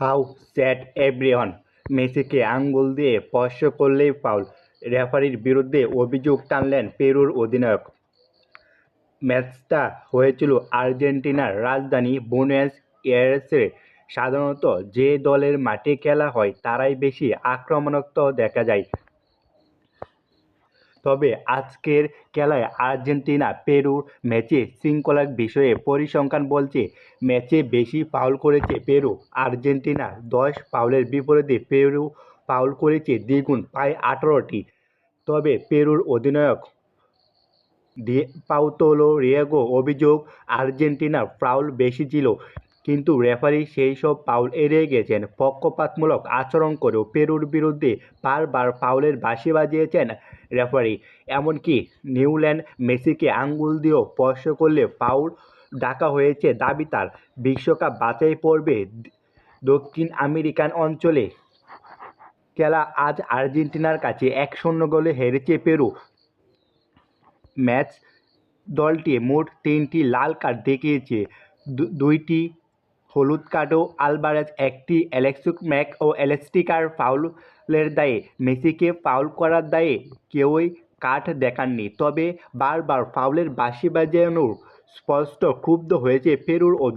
How SAT everyone. মেসিকে আঙ্গুল দিয়ে স্পর্শ করলেই ফাউল। রেফারির বিরুদ্ধে অভিযোগ টানলেন পেরুর অধিনায়ক। ম্যাচটা হয়েছিল আর্জেন্টিনার রাজধানী বুনেস এয়ারেসে সাধারণত যে দলের মাঠে খেলা হয়, তারাই বেশি আক্রমণাত্মক দেখা যায়। তবে আজকের খেলায় আর্জেন্টিনা পেরুর ম্যাচে শৃঙ্খলার বিষয়ে পরিসংখ্যান বলছে, ম্যাচে বেশি ফাউল করেছে পেরু। আর্জেন্টিনা দশ ফাউলের বিপরীতে পেরু ফাউল করেছে দ্বিগুণ প্রায় আঠারোটি। তবে পেরুর অধিনায়ক পাউতোলো রিয়েগো অভিযোগ, আর্জেন্টিনার ফাউল বেশি ছিল। কিন্তু রেফারি সেই সব পাউল এড়িয়ে গেছেন। পক্ষপাতমূলক আচরণ করেও পেরুর বিরুদ্ধে বারবার পাউলের বাঁশি বাজিয়েছেন রেফারি। এমনকি নিউল্যান্ড মেসিকে আঙ্গুল দিয়েও স্পর্শ করলে ফাউল ডাকা হয়েছে দাবি তার। বিশ্বকাপ বাছাই পর্বে দক্ষিণ আমেরিকান অঞ্চলে খেলা আজ আর্জেন্টিনার কাছে এক শূন্য গোলে হেরেছে পেরু। ম্যাচ দলটি মোট তিনটি লাল কার্ড দেখিয়েছে। দুইটি হলুদ কার্ডও আলবারেজ, একটি অ্যালেক্সিক ম্যাক ও অ্যালেস্টিকার ফাউলের দায়ে মেসিকে ফাউল করার দায়ে কেউই কাঠ দেখাননি। তবে বারবার ফাউলের বাঁশি বাজানোর স্পষ্ট ক্ষুব্ধ হয়েছে পেরুর অধিনায়ক